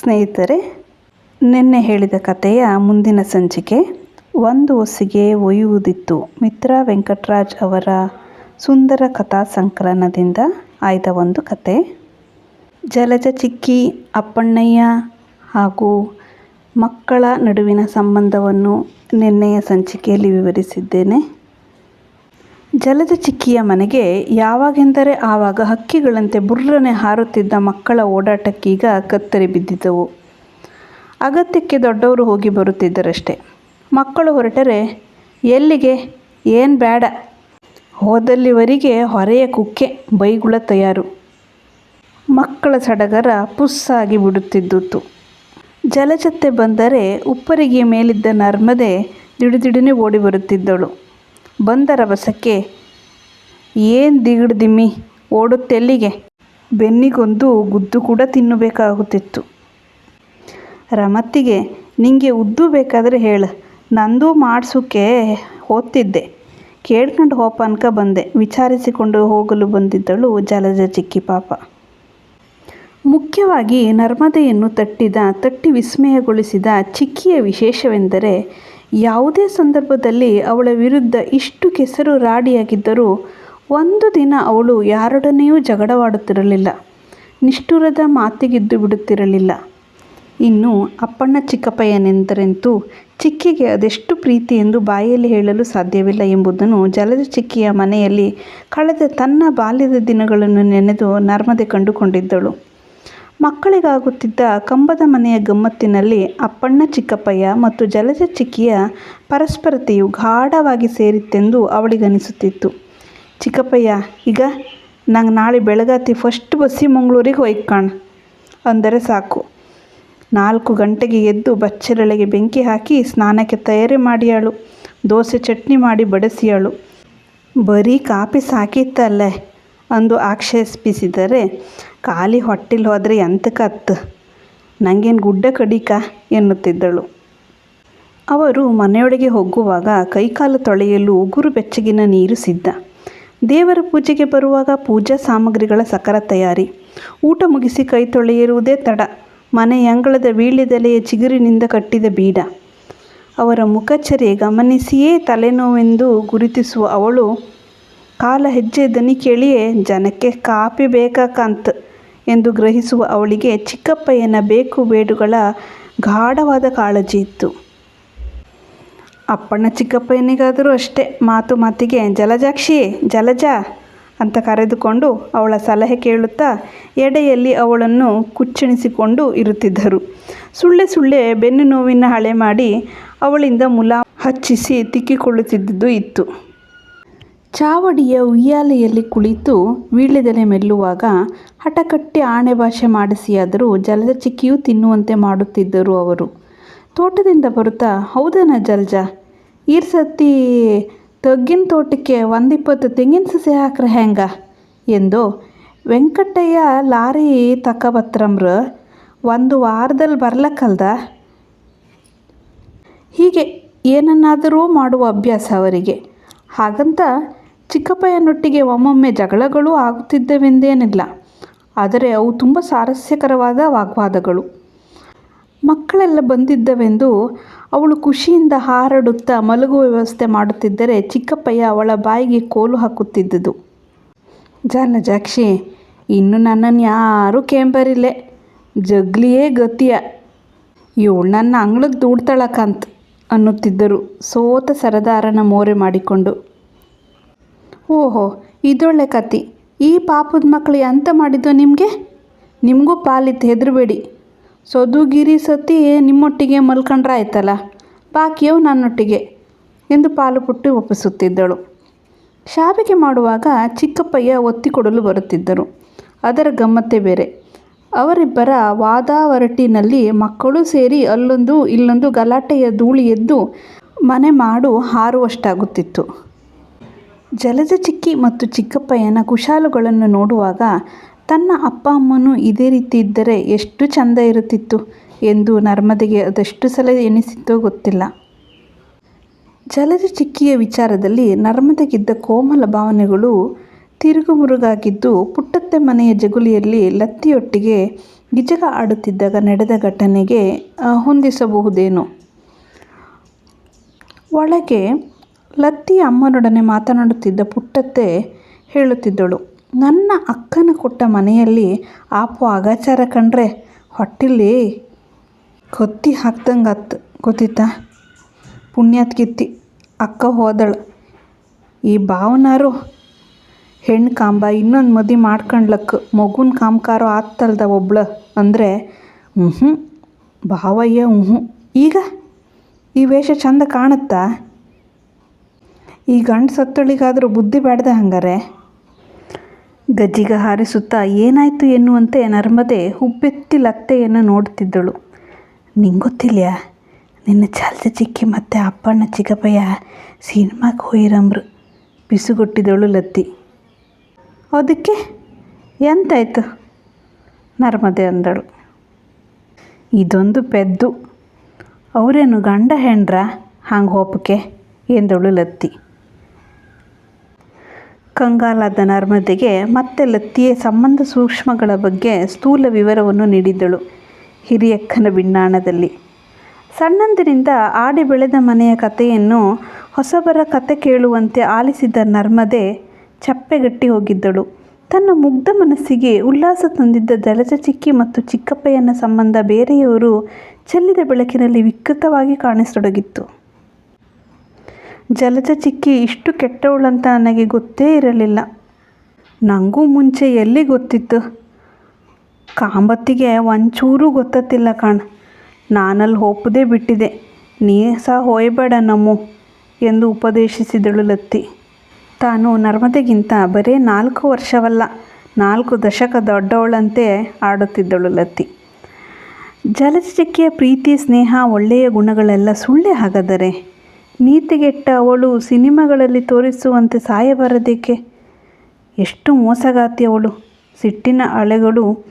ಸ್ನೇಹಿತರೆ, ನಿನ್ನೆ ಹೇಳಿದ ಕಥೆಯ ಮುಂದಿನ ಸಂಚಿಕೆ, ಒಂದು ಹೊಸಿಗೆ ಒಯ್ಯುವುದಿತ್ತು. ಮಿತ್ರ ವೆಂಕಟರಾಜ್ ಅವರ ಸುಂದರ ಕಥಾ ಸಂಕಲನದಿಂದ ಆಯ್ದ ಒಂದು ಕತೆ ಜಲಜ ಚಿಕ್ಕಿ, ಅಪ್ಪಣ್ಣಯ್ಯ ಹಾಗೂ ಮಕ್ಕಳ ನಡುವಿನ ಸಂಬಂಧವನ್ನು ನಿನ್ನೆಯ ಸಂಚಿಕೆಯಲ್ಲಿ ವಿವರಿಸಿದ್ದೇನೆ. ಜಲಜ ಚಿಕ್ಕಿಯ ಮನೆಗೆ ಯಾವಾಗೆಂದರೆ ಆವಾಗ ಹಕ್ಕಿಗಳಂತೆ ಬುರ್ರನೆ ಹಾರುತ್ತಿದ್ದ ಮಕ್ಕಳ ಓಡಾಟಕ್ಕೀಗ ಕತ್ತರಿ ಬಿದ್ದಿದ್ದವು. ಅಗತ್ಯಕ್ಕೆ ದೊಡ್ಡವರು ಹೋಗಿ ಬರುತ್ತಿದ್ದರಷ್ಟೆ. ಮಕ್ಕಳು ಹೊರಟರೆ, ಎಲ್ಲಿಗೆ? ಏನು ಬೇಡ ಹೋದಲ್ಲಿವರಿಗೆ ಹೊರೆಯ ಕುಕ್ಕೆ, ಬೈಗುಳ ತಯಾರು. ಮಕ್ಕಳ ಸಡಗರ ಪುಸ್ಸಾಗಿ ಬಿಡುತ್ತಿದ್ದುತ್ತು. ಜಲಜತ್ತೆ ಬಂದರೆ ಉಪ್ಪರಿಗೆ ಮೇಲಿದ್ದ ನರ್ಮದೆ ದಿಡಿದಿಡನೆ ಓಡಿ ಬರುತ್ತಿದ್ದಳು. ಬಂದ ರಭಸಕ್ಕೆ ಏನು ದಿಗಿಡ್ದಿಮ್ಮಿ ಓಡುತ್ತೆಲ್ಲಿಗೆ ಬೆನ್ನಿಗೊಂದು ಗುದ್ದು ಕೂಡ ತಿನ್ನಬೇಕಾಗುತ್ತಿತ್ತು. ರಮತ್ತಿಗೆ, ನಿಂಗೆ ಉದ್ದು ಬೇಕಾದರೆ ಹೇಳು. ನಂದು ಮಾಡ್ಸೋಕ್ಕೆ ಓದ್ತಿದ್ದೆ ಕೇಳ್ಕೊಂಡು ಹೋಪ ಅನ್ಕ ಬಂದೆ. ವಿಚಾರಿಸಿಕೊಂಡು ಹೋಗಲು ಬಂದಿದ್ದಳು ಜಲಜ ಚಿಕ್ಕಿ ಪಾಪ. ಮುಖ್ಯವಾಗಿ ನರ್ಮದೆಯನ್ನು ತಟ್ಟಿದ, ತಟ್ಟಿ ವಿಸ್ಮಯಗೊಳಿಸಿದ ಚಿಕ್ಕಿಯ ವಿಶೇಷವೆಂದರೆ ಯಾವುದೇ ಸಂದರ್ಭದಲ್ಲಿ ಅವಳ ವಿರುದ್ಧ ಇಷ್ಟು ಕೆಸರು ರಾಡಿಯಾಗಿದ್ದರೂ ಒಂದು ದಿನ ಅವಳು ಯಾರೊಡನೆಯೂ ಜಗಳವಾಡುತ್ತಿರಲಿಲ್ಲ. ನಿಷ್ಠುರದ ಮಾತಿಗಿದ್ದು ಬಿಡುತ್ತಿರಲಿಲ್ಲ. ಇನ್ನು ಅಪ್ಪಣ್ಣ ಚಿಕ್ಕಪ್ಪಯ್ಯನೆಂದರೆಂತೂ ಚಿಕ್ಕಿಗೆ ಅದೆಷ್ಟು ಪ್ರೀತಿ ಎಂದು ಬಾಯಲ್ಲಿ ಹೇಳಲು ಸಾಧ್ಯವಿಲ್ಲ ಎಂಬುದನ್ನು ಜಲಜ ಚಿಕ್ಕಿಯ ಮನೆಯಲ್ಲಿ ಕಳೆದ ತನ್ನ ಬಾಲ್ಯದ ದಿನಗಳನ್ನು ನೆನೆದು ನರ್ಮದೆ ಕಂಡುಕೊಂಡಿದ್ದಳು. ಮಕ್ಕಳಿಗಾಗುತ್ತಿದ್ದ ಕಂಬದ ಮನೆಯ ಗಮ್ಮತ್ತಿನಲ್ಲಿ ಅಪ್ಪಣ್ಣ ಚಿಕ್ಕಪ್ಪಯ್ಯ ಮತ್ತು ಜಲಜ ಚಿಕ್ಕಿಯ ಪರಸ್ಪರತೆಯು ಗಾಢವಾಗಿ ಸೇರಿತ್ತೆಂದು ಅವಳಿಗನಿಸುತ್ತಿತ್ತು. ಚಿಕ್ಕಪ್ಪಯ್ಯ, ಈಗ ನಂಗೆ ನಾಳೆ ಬೆಳಗಾತಿ ಫಸ್ಟ್ ಬಸ್ಸಿ ಮಂಗಳೂರಿಗೆ ಒಯ್ಕಣ ಅಂದರೆ ಸಾಕು. ನಾಲ್ಕು ಗಂಟೆಗೆ ಎದ್ದು ಬಚ್ಚಲೆಗೆ ಬೆಂಕಿ ಹಾಕಿ ಸ್ನಾನಕ್ಕೆ ತಯಾರಿ ಮಾಡಿಯಾಳು. ದೋಸೆ ಚಟ್ನಿ ಮಾಡಿ ಬಡಿಸಿಯಾಳು. ಬರೀ ಕಾಪಿ ಸಾಕಿತ್ತಲ್ಲೇ. ಅಂದು ಆಕ್ಷೇಪಿಸಿದರೆ ಖಾಲಿ ಹೊಟ್ಟೆಲಿ ಹೋದರೆ ಎಂತಕ್ಕತ್ತು ನನಗೇನು ಗುಡ್ಡ ಕಡಿಕ? ಎನ್ನುತ್ತಿದ್ದಳು. ಅವರು ಮನೆಯೊಳಗೆ ಹೋಗುವಾಗ ಕೈಕಾಲು ತೊಳೆಯಲು ಉಗುರು ಬೆಚ್ಚಗಿನ ನೀರು ಸಿದ್ಧ. ದೇವರ ಪೂಜೆಗೆ ಬರುವಾಗ ಪೂಜಾ ಸಾಮಗ್ರಿಗಳ ಸಕರ ತಯಾರಿ. ಊಟ ಮುಗಿಸಿ ಕೈ ತೊಳೆಯಿರುವುದೇ ತಡ. ಮನೆ ಅಂಗಳದ ವೀಳ್ಯದೆಲೆಯ ಚಿಗುರಿನಿಂದ ಕಟ್ಟಿದ ಬೀಡ. ಅವರ ಮುಖಚರ್ಯೆ ಗಮನಿಸಿಯೇ ತಲೆನೋವೆಂದು ಗುರುತಿಸುವ ಅವಳು ಕಾಲ ಹೆಜ್ಜೆ ದನಿ ಕೇಳಿಯೇ, ಜನಕ್ಕೆ ಕಾಪಿ ಬೇಕಾಕಂತ ಎಂದು ಗ್ರಹಿಸುವ ಅವಳಿಗೆ ಚಿಕ್ಕಪ್ಪಯ್ಯನ ಬೇಕು ಬೇಡುಗಳ ಗಾಢವಾದ ಕಾಳಜಿ ಇತ್ತು. ಅಪ್ಪಣ್ಣ ಚಿಕ್ಕಪ್ಪಯ್ಯನಿಗಾದರೂ ಅಷ್ಟೇ, ಮಾತು ಮಾತಿಗೆ ಜಲಜಾಕ್ಷಿ ಜಲಜ ಅಂತ ಕರೆದುಕೊಂಡು ಅವಳ ಸಲಹೆ ಕೇಳುತ್ತಾ ಎಡೆಯಲ್ಲಿ ಅವಳನ್ನು ಕುಚ್ಚಣಿಸಿಕೊಂಡು ಇರುತ್ತಿದ್ದರು. ಸುಳ್ಳೆ ಸುಳ್ಳೆ ಬೆನ್ನು ನೋವಿನ ಹಳೆ ಮಾಡಿ ಅವಳಿಂದ ಮುಲಾ ಹಚ್ಚಿಸಿ ತಿಕ್ಕಿಕೊಳ್ಳುತ್ತಿದ್ದುದು ಇತ್ತು. ಚಾವಡಿಯ ಉಯ್ಯಾಲೆಯಲ್ಲಿ ಕುಳಿತು ವೀಳ್ಯದೆಲೆ ಮೆಲ್ಲುವಾಗ ಹಠಕಟ್ಟಿ ಆಣೆ ಭಾಷೆ ಮಾಡಿಸಿಯಾದರೂ ಜಲದ ಚಿಕ್ಕಿಯೂ ತಿನ್ನುವಂತೆ ಮಾಡುತ್ತಿದ್ದರು ಅವರು. ತೋಟದಿಂದ ಬರುತ್ತಾ? ಹೌದನ ಜಲ್ಜ. ಈರ್ ಸತಿ ತಗ್ಗಿನ ತೋಟಕ್ಕೆ ಒಂದಿಪ್ಪತ್ತು ತೆಂಗಿನ ಸಸಿ ಹಾಕ್ರೆ ಹೆಂಗ? ಎಂದು ವೆಂಕಟಯ್ಯ ಲಾರಿ ತಕಬತ್ರಮ್ರ ಒಂದು ವಾರದಲ್ಲಿ ಬರ್ಲಕ್ಕಲ್ದ? ಹೀಗೆ ಏನನ್ನಾದರೂ ಮಾಡುವ ಅಭ್ಯಾಸ ಅವರಿಗೆ. ಹಾಗಂತ ಚಿಕ್ಕಪ್ಪಯ್ಯನೊಟ್ಟಿಗೆ ಒಮ್ಮೊಮ್ಮೆ ಜಗಳಗಳು ಆಗುತ್ತಿದ್ದವೆಂದೇನಿಲ್ಲ ಆದರೆ ಅವು ತುಂಬ ಸಾರಸ್ಯಕರವಾದ ವಾಗ್ವಾದಗಳು. ಮಕ್ಕಳೆಲ್ಲ ಬಂದಿದ್ದವೆಂದು ಅವಳು ಖುಷಿಯಿಂದ ಹಾರಾಡುತ್ತಾ ಮಲಗುವ ವ್ಯವಸ್ಥೆ ಮಾಡುತ್ತಿದ್ದರೆ ಚಿಕ್ಕಪ್ಪಯ್ಯ ಅವಳ ಬಾಯಿಗೆ ಕೋಲು ಹಾಕುತ್ತಿದ್ದುದು. ಜಾನಜಾಕ್ಷಿ ಇನ್ನು ನನ್ನನ್ನು ಯಾರೂ ಕೇಂಬರಿಲ್ಲೆ. ಜಗ್ಲಿಯೇ ಗತಿಯ. ಇವಳು ನನ್ನ ಅಂಗಳಕ್ಕೆ ದೂಡ್ತಾಳಕಂತ ಅನ್ನುತ್ತಿದ್ದರು ಸೋತ ಸರದಾರನ ಮೋರೆ ಮಾಡಿಕೊಂಡು. ಓಹೋ, ಇದೊಳ್ಳೆ ಕತಿ ಈ ಪಾಪದ ಮಕ್ಕಳು ಎಂತ ಮಾಡಿದ್ದು ನಿಮಗೆ? ನಿಮಗೂ ಪಾಲಿತ್ತು, ಹೆದರಬೇಡಿ. ಸೊದುಗಿರಿ ಸತಿ ನಿಮ್ಮೊಟ್ಟಿಗೆ ಮಲ್ಕೊಂಡ್ರೆ ಆಯ್ತಲ್ಲ ಬಾಕಿಯವು ನನ್ನೊಟ್ಟಿಗೆ ಎಂದು ಪಾಲು ಪುಟ್ಟು ಒಪ್ಪಿಸುತ್ತಿದ್ದಳು. ಶಾವಿಗೆ ಮಾಡುವಾಗ ಚಿಕ್ಕಪ್ಪಯ್ಯ ಒತ್ತಿ ಕೊಡಲು ಬರುತ್ತಿದ್ದರು. ಅದರ ಗಮ್ಮತ್ತೆ ಬೇರೆ. ಅವರಿಬ್ಬರ ವಾದಾವರಟಿನಲ್ಲಿ ಮಕ್ಕಳು ಸೇರಿ ಅಲ್ಲೊಂದು ಇಲ್ಲೊಂದು ಗಲಾಟೆಯ ಧೂಳಿ ಎದ್ದು ಮನೆ ಮಾಡು ಹಾರುವಷ್ಟಾಗುತ್ತಿತ್ತು. ಜಲಜ ಚಿಕ್ಕಿ ಮತ್ತು ಚಿಕ್ಕಪ್ಪಯ್ಯನ ಕುಶಾಲುಗಳನ್ನು ನೋಡುವಾಗ, ತನ್ನ ಅಪ್ಪ ಅಮ್ಮನೂ ಇದೇ ರೀತಿ ಇದ್ದರೆ ಎಷ್ಟು ಚಂದ ಇರುತ್ತಿತ್ತು ಎಂದು ನರ್ಮದೆಗೆ ಅದೆಷ್ಟು ಸಲ ಎನಿಸಿತ್ತೋ ಗೊತ್ತಿಲ್ಲ. ಜಲಜ ಚಿಕ್ಕಿಯ ವಿಚಾರದಲ್ಲಿ ನರ್ಮದೆಗಿದ್ದ ಕೋಮಲ ಭಾವನೆಗಳು ತಿರುಗುಮುರುಗಾಗಿದ್ದು, ಪುಟ್ಟತ್ತೆ ಮನೆಯ ಜಗುಲಿಯಲ್ಲಿ ಲತ್ತಿಯೊಟ್ಟಿಗೆ ಗಿಜಗ ಆಡುತ್ತಿದ್ದಾಗ ನಡೆದ ಘಟನೆಗೆ ಹೊಂದಿಸಬಹುದೇನೋ. ಒಳಗೆ ಲತ್ತಿಯ ಅಮ್ಮನೊಡನೆ ಮಾತನಾಡುತ್ತಿದ್ದ ಪುಟ್ಟತ್ತೆ ಹೇಳುತ್ತಿದ್ದಳು, ನನ್ನ ಅಕ್ಕನ ಕೊಟ್ಟ ಮನೆಯಲ್ಲಿ ಆಪು ಅಗಾಚಾರ ಕಂಡ್ರೆ ಹೊಟ್ಟಿಲಿ ಕೊತ್ತಿ ಹಾಕ್ದಂಗೆ ಆತು ಗೊತ್ತಿತ್ತಾ? ಪುಣ್ಯಾತ್ ಕಿತ್ತಿ, ಅಕ್ಕ ಹೋದಳು, ಈ ಭಾವನಾರು ಹೆಣ್ಣು ಕಾಂಬ ಇನ್ನೊಂದು ಮದಿ ಮಾಡ್ಕೊಂಡ್ಲಕ್ಕ ಮಗುನ ಕಾಮ್ಕಾರೋ ಆತ್ತಲ್ದ ಒಬ್ಳು ಅಂದರೆ ಹ್ಞೂ ಭಾವಯ್ಯ ಹ್ಞೂ ಈಗ ಈ ವೇಷ ಚಂದ ಕಾಣುತ್ತಾ? ಈ ಗಂಡು ಸತ್ತಳಿಗಾದರೂ ಬುದ್ಧಿ ಬ್ಯಾಡ್ದ ಹಂಗಾರೆ? ಗಜ್ಜಿಗ ಹಾರಿಸುತ್ತಾ ಏನಾಯಿತು ಎನ್ನುವಂತೆ ನರ್ಮದೆ ಹುಬ್ಬೆತ್ತಿ ಲತ್ತೆಯನ್ನು ನೋಡುತ್ತಿದ್ದಳು ಗೊತ್ತಿಲ್ಲ ನಿನ್ನ ಚಾಲ್ತಿ ಚಿಕ್ಕಿ ಮತ್ತು ಅಪ್ಪಣ್ಣ ಚಿಕ್ಕಪ್ಪಯ್ಯ ಸಿನಿಮಾಕ್ಕೆ ಹೋಯಿರಂಬ್ರು. ಬಿಸುಗೊಟ್ಟಿದಳು ಲತ್ತಿ ಅದಕ್ಕೆ? ಎಂತಾಯ್ತು? ನರ್ಮದೆ ಅಂದಳು. ಇದೊಂದು ಪೆದ್ದು. ಅವರೇನು ಗಂಡ ಹೆಂಡ್ರ ಹಂಗೆ ಹೋಪಕ್ಕೆ ಎಂದಳು ಲತ್ತಿ ಕಂಗಾಲಾದ ನರ್ಮದೆಗೆ ಮತ್ತೆ ಲತ್ತಿಯ ಸಂಬಂಧ ಸೂಕ್ಷ್ಮಗಳ ಬಗ್ಗೆ ಸ್ಥೂಲ ವಿವರವನ್ನು ನೀಡಿದ್ದಳು ಹಿರಿಯಕ್ಕನ ಬಿಣ್ಣಾಣದಲ್ಲಿ. ಸಣ್ಣಂದಿನಿಂದ ಆಡಿ ಬೆಳೆದ ಮನೆಯ ಕಥೆಯನ್ನು ಹೊಸಬರ ಕತೆ ಕೇಳುವಂತೆ ಆಲಿಸಿದ ನರ್ಮದೆ ಚಪ್ಪೆಗಟ್ಟಿ ಹೋಗಿದ್ದಳು. ತನ್ನ ಮುಗ್ಧ ಮನಸ್ಸಿಗೆ ಉಲ್ಲಾಸ ತಂದಿದ್ದ ಜಲಜ ಚಿಕ್ಕಿ ಮತ್ತು ಚಿಕ್ಕಪ್ಪಯ್ಯನ ಸಂಬಂಧ ಬೇರೆಯವರು ಚೆಲ್ಲಿದ ಬೆಳಕಿನಲ್ಲಿ ವಿಕೃತವಾಗಿ ಕಾಣಿಸತೊಡಗಿತ್ತು. ಜಲಜ ಚಿಕ್ಕಿ ಇಷ್ಟು ಕೆಟ್ಟವಳಂತ ನನಗೆ ಗೊತ್ತೇ ಇರಲಿಲ್ಲ. ನನಗೂ ಮುಂಚೆ ಎಲ್ಲಿ ಗೊತ್ತಿತ್ತು? ಕಾಂಬತ್ತಿಗೆ ಒಂಚೂರೂ ಗೊತ್ತತ್ತಿಲ್ಲ ಕಾಣ್. ನಾನಲ್ಲಿ ಹೋಪದೇ ಬಿಟ್ಟಿದೆ. ನೀ ಸಹ ಹೋಯ್ಬೇಡ ನಮ್ಮು ಎಂದು ಉಪದೇಶಿಸಿದಳು ಲತ್ತಿ. ತಾನು ನರ್ಮದೆಗಿಂತ ಬರೇ ನಾಲ್ಕು ವರ್ಷವಲ್ಲ, ನಾಲ್ಕು ದಶಕ ದೊಡ್ಡವಳಂತೆ ಆಡುತ್ತಿದ್ದಳು ಲತ್ತಿ. ಜಲಜ ಚಿಕ್ಕಿಯ ಪ್ರೀತಿ, ಸ್ನೇಹ, ಒಳ್ಳೆಯ ಗುಣಗಳೆಲ್ಲ ಸುಳ್ಳೇ ಹಾಗಾದರೆ? ನೀತಿಗೆಟ್ಟ ಅವಳು ಸಿನಿಮಾಗಳಲ್ಲಿ ತೋರಿಸುವಂತೆ ಸಾಯಬಾರದೇಕೆ? ಎಷ್ಟು ಮೋಸಗಾತಿ ಅವಳು. ಸಿಟ್ಟಿನ ಅಳೆಗಳು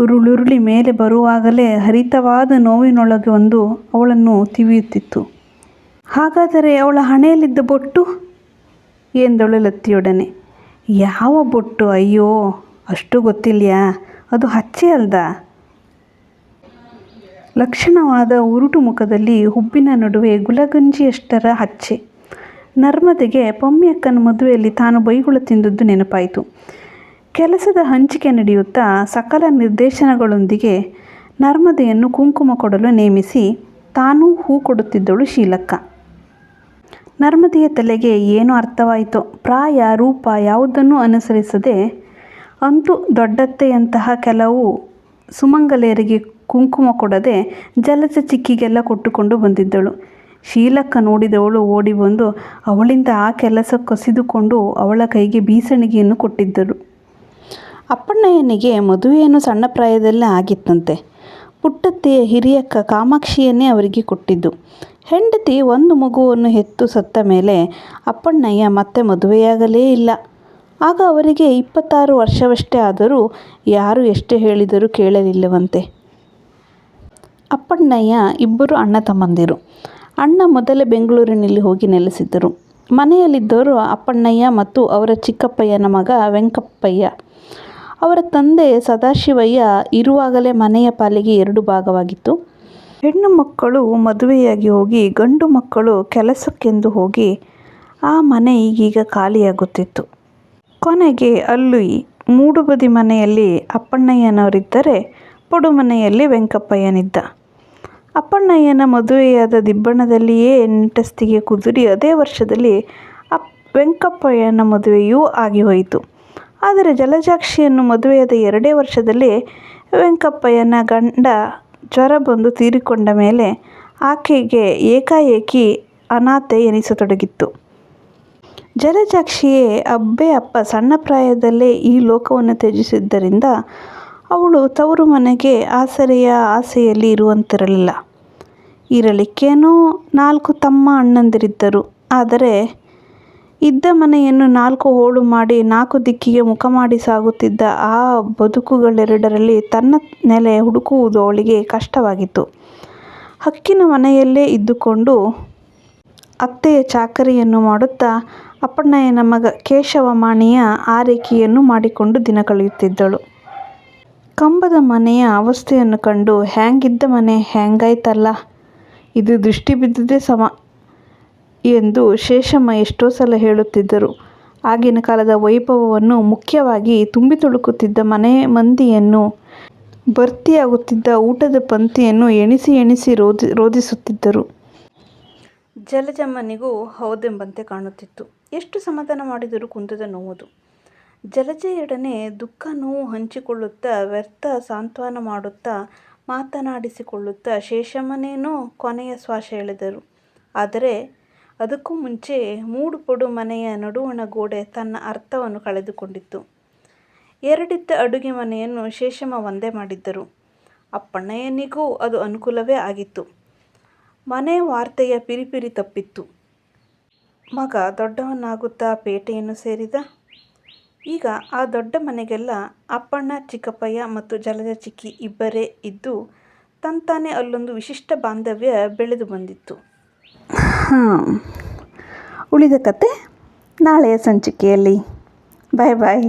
ಉರುಳುರುಳಿ ಮೇಲೆ ಬರುವಾಗಲೇ ಹರಿತವಾದ ನೋವಿನೊಳಗೆ ಒಂದು ಅವಳನ್ನು ತಿವಿಯುತ್ತಿತ್ತು. ಹಾಗಾದರೆ ಅವಳ ಹಣೆಯಲ್ಲಿದ್ದ ಬೊಟ್ಟು? ಎಂದಳು ಲತ್ತಿಯೊಡನೆ ಯಾವ ಬೊಟ್ಟು ಅಯ್ಯೋ, ಅಷ್ಟು ಗೊತ್ತಿಲ್ಯಾ? ಅದು ಹಚ್ಚೆ ಅಲ್ದ? ಲಕ್ಷಣವಾದ ಉರುಟು ಮುಖದಲ್ಲಿ ಹುಬ್ಬಿನ ನಡುವೆ ಗುಲಗಂಜಿಯಷ್ಟರ ಹಚ್ಚೆ. ನರ್ಮದೆಗೆ ಪೊಮ್ಮಿಯಕ್ಕನ ಮದುವೆಯಲ್ಲಿ ತಾನು ಬೈಗುಳ ತಿಂದದ್ದು ನೆನಪಾಯಿತು. ಕೆಲಸದ ಹಂಚಿಕೆ ನಡೆಯುತ್ತಾ ಸಕಲ ನಿರ್ದೇಶನಗಳೊಂದಿಗೆ ನರ್ಮದೆಯನ್ನು ಕುಂಕುಮ ಕೊಡಲು ನೇಮಿಸಿ ತಾನೂ ಹೂ ಕೊಡುತ್ತಿದ್ದಳು ಶೀಲಕ್ಕ. ನರ್ಮದೆಯ ತಲೆಗೆ ಏನು ಅರ್ಥವಾಯಿತೋ. ಪ್ರಾಯ, ರೂಪ ಯಾವುದನ್ನೂ ಅನುಸರಿಸದೆ ಅಂತೂ ದೊಡ್ಡತ್ತೆಯಂತಹ ಕೆಲವು ಸುಮಂಗಲೆಯರಿಗೆ ಕುಂಕುಮ ಕೊಡದೆ ಜಲಜ ಚಿಕ್ಕಿಗೆಲ್ಲ ಕೊಟ್ಟುಕೊಂಡು ಬಂದಿದ್ದಳು. ಶೀಲಕ್ಕ ನೋಡಿದವಳು ಓಡಿ ಬಂದು ಅವಳಿಂದ ಆ ಕೆಲಸ ಕಸಿದುಕೊಂಡು ಅವಳ ಕೈಗೆ ಬೀಸಣಿಗೆಯನ್ನು ಕೊಟ್ಟಿದ್ದರು. ಅಪ್ಪಣ್ಣಯ್ಯನಿಗೆ ಮದುವೆಯನ್ನು ಸಣ್ಣ ಪ್ರಾಯದಲ್ಲೇ ಆಗಿತ್ತಂತೆ. ಪುಟ್ಟತ್ತೆಯ ಹಿರಿಯಕ್ಕ ಕಾಮಾಕ್ಷಿಯನ್ನೇ ಅವರಿಗೆ ಕೊಟ್ಟಿದ್ದು. ಹೆಂಡತಿ ಒಂದು ಮಗುವನ್ನು ಹೆತ್ತು ಸತ್ತ ಮೇಲೆ ಅಪ್ಪಣ್ಣಯ್ಯ ಮತ್ತೆ ಮದುವೆಯಾಗಲೇ ಇಲ್ಲ. ಆಗ ಅವರಿಗೆ ಇಪ್ಪತ್ತಾರು ವರ್ಷವಷ್ಟೇ ಆದರೂ ಯಾರು ಎಷ್ಟೇ ಹೇಳಿದರೂ ಕೇಳಲಿಲ್ಲವಂತೆ. ಅಪ್ಪಣ್ಣಯ್ಯ ಇಬ್ಬರು ಅಣ್ಣ ತಮ್ಮಂದಿರು. ಅಣ್ಣ ಮೊದಲೇ ಬೆಂಗಳೂರಿನಲ್ಲಿ ಹೋಗಿ ನೆಲೆಸಿದ್ದರು. ಮನೆಯಲ್ಲಿದ್ದವರು ಅಪ್ಪಣ್ಣಯ್ಯ ಮತ್ತು ಅವರ ಚಿಕ್ಕಪ್ಪಯ್ಯನ ಮಗ ವೆಂಕಪ್ಪಯ್ಯ. ಅವರ ತಂದೆ ಸದಾಶಿವಯ್ಯ ಇರುವಾಗಲೇ ಮನೆಯ ಪಾಲಿಗೆ ಎರಡು ಭಾಗವಾಗಿತ್ತು. ಹೆಣ್ಣು ಮಕ್ಕಳು ಮದುವೆಯಾಗಿ ಹೋಗಿ ಗಂಡು ಮಕ್ಕಳು ಕೆಲಸಕ್ಕೆಂದು ಹೋಗಿ ಆ ಮನೆ ಈಗೀಗ ಖಾಲಿಯಾಗುತ್ತಿತ್ತು. ಕೊನೆಗೆ ಅಲ್ಲಿ ಮೂಡುಬದಿ ಮನೆಯಲ್ಲಿ ಅಪ್ಪಣ್ಣಯ್ಯನವರಿದ್ದರೆ ಪಡುಮನೆಯಲ್ಲಿ ವೆಂಕಪ್ಪಯ್ಯನಿದ್ದ. ಅಪ್ಪಣ್ಣಯ್ಯನ ಮದುವೆಯಾದ ದಿಬ್ಬಣದಲ್ಲಿಯೇ ನೆಂಟಸ್ತಿಗೆ ಕುದುರಿ ಅದೇ ವರ್ಷದಲ್ಲಿ ಅಪ್, ವೆಂಕಪ್ಪಯ್ಯನ ಮದುವೆಯೂ ಆಗಿ ಹೋಯಿತು. ಆದರೆ ಜಲಜಾಕ್ಷಿಯನ್ನು ಮದುವೆಯಾದ ಎರಡೇ ವರ್ಷದಲ್ಲಿ ವೆಂಕಪ್ಪಯ್ಯನ ಗಂಡ ಜ್ವರ ಬಂದು ತೀರಿಕೊಂಡ ಮೇಲೆ ಆಕೆಗೆ ಏಕಾಏಕಿ ಅನಾಥೆ ಎನಿಸತೊಡಗಿತ್ತು. ಜಲಜಾಕ್ಷಿಯೇ ಅಬ್ಬೆ ಅಪ್ಪ ಸಣ್ಣ ಪ್ರಾಯದಲ್ಲೇ ಈ ಲೋಕವನ್ನು ತ್ಯಜಿಸಿದ್ದರಿಂದ ಅವಳು ತವರು ಮನೆಗೆ ಆಸರೆಯ ಆಸೆಯಲ್ಲಿ ಇರುವಂತಿರಲಿಲ್ಲ. ಇರಲಿಕ್ಕೇನೋ ನಾಲ್ಕು ತಮ್ಮ ಅಣ್ಣಂದಿರಿದ್ದರು. ಆದರೆ ಇದ್ದ ಮನೆಯನ್ನು ನಾಲ್ಕು ಹೋಳು ಮಾಡಿ ನಾಲ್ಕು ದಿಕ್ಕಿಗೆ ಮುಖ ಮಾಡಿ ಸಾಗುತ್ತಿದ್ದ ಆ ಬದುಕುಗಳೆರಡರಲ್ಲಿ ತನ್ನ ನೆಲೆ ಹುಡುಕುವುದು ಅವಳಿಗೆ ಕಷ್ಟವಾಗಿತ್ತು. ಹಕ್ಕಿನ ಮನೆಯಲ್ಲೇ ಇದ್ದುಕೊಂಡು ಅತ್ತೆಯ ಚಾಕರಿಯನ್ನು ಮಾಡುತ್ತಾ ಅಪ್ಪಣ್ಣಯ್ಯನ ಮಗ ಕೇಶವ ಮಾಣಿಯ ಆರೈಕೆಯನ್ನು ಮಾಡಿಕೊಂಡು ದಿನ ಕಳೆಯುತ್ತಿದ್ದಳು. ಕಂಬದ ಮನೆಯ ಅವಸ್ಥೆಯನ್ನು ಕಂಡು, ಹ್ಯಾಂಗಿದ್ದ ಮನೆ, ಹ್ಯಾಂಗಾಯ್ತಲ್ಲ? ಇದು ದೃಷ್ಟಿ ಬಿದ್ದದೇ ಸಮ ಎಂದು ಶೇಷಮ್ಮ ಎಷ್ಟೋ ಸಲ ಹೇಳುತ್ತಿದ್ದರು. ಆಗಿನ ಕಾಲದ ವೈಭವವನ್ನು ಮುಖ್ಯವಾಗಿ ತುಂಬಿ ತುಳುಕುತ್ತಿದ್ದ ಮನೆ ಮಂದಿಯನ್ನು, ಭರ್ತಿಯಾಗುತ್ತಿದ್ದ ಊಟದ ಪಂಕ್ತಿಯನ್ನು ಎಣಿಸಿ ಎಣಿಸಿ ರೋದಿ ರೋಧಿಸುತ್ತಿದ್ದರು ಜಲಜಮ್ಮನಿಗೂ ಹೌದೆಂಬಂತೆ ಕಾಣುತ್ತಿತ್ತು. ಎಷ್ಟು ಸಮಾಧಾನ ಮಾಡಿದರೂ ಕುಂದದ ನೋವುದು. ಜಲಜೆಯೊಡನೆ ದುಃಖ ನೋವು ಹಂಚಿಕೊಳ್ಳುತ್ತಾ, ವ್ಯರ್ಥ ಸಾಂತ್ವನ ಮಾಡುತ್ತಾ, ಮಾತನಾಡಿಸಿಕೊಳ್ಳುತ್ತಾ ಶೇಷಮ್ಮನೇನೋ ಕೊನೆಯ ಶ್ವಾಸ ಎಳೆದರು. ಆದರೆ ಅದಕ್ಕೂ ಮುಂಚೆ ಮೂಡುಪಡು ಮನೆಯ ನಡುವಣ ಗೋಡೆ ತನ್ನ ಅರ್ಥವನ್ನು ಕಳೆದುಕೊಂಡಿತ್ತು. ಎರಡಿದ್ದ ಅಡುಗೆ ಮನೆಯನ್ನು ಶೇಷಮ್ಮ ಒಂದೇ ಮಾಡಿದ್ದರು. ಅಪ್ಪಣ್ಣಯ್ಯನಿಗೂ ಅದು ಅನುಕೂಲವೇ ಆಗಿತ್ತು. ಮನೆ ವಾರ್ತೆಯ ಪಿರಿಪಿರಿ ತಪ್ಪಿತ್ತು. ಮಗ ದೊಡ್ಡವನಾಗುತ್ತಾ ಪೇಟೆಯನ್ನು ಸೇರಿದ ಈಗ ಆ ದೊಡ್ಡ ಮನೆಗೆಲ್ಲ ಅಪ್ಪಣ್ಣ, ಚಿಕ್ಕಪ್ಪಯ್ಯ ಮತ್ತು ಜಲಜ ಚಿಕ್ಕಿ ಇಬ್ಬರೇ ಇದ್ದು ತಂತಾನೆ ಅಲ್ಲೊಂದು ವಿಶಿಷ್ಟ ಬಾಂಧವ್ಯ ಬೆಳೆದು ಬಂದಿತ್ತು. ಉಳಿದ ಕತೆ ನಾಳೆಯ ಸಂಚಿಕೆಯಲ್ಲಿ. ಬಾಯ್ ಬಾಯ್.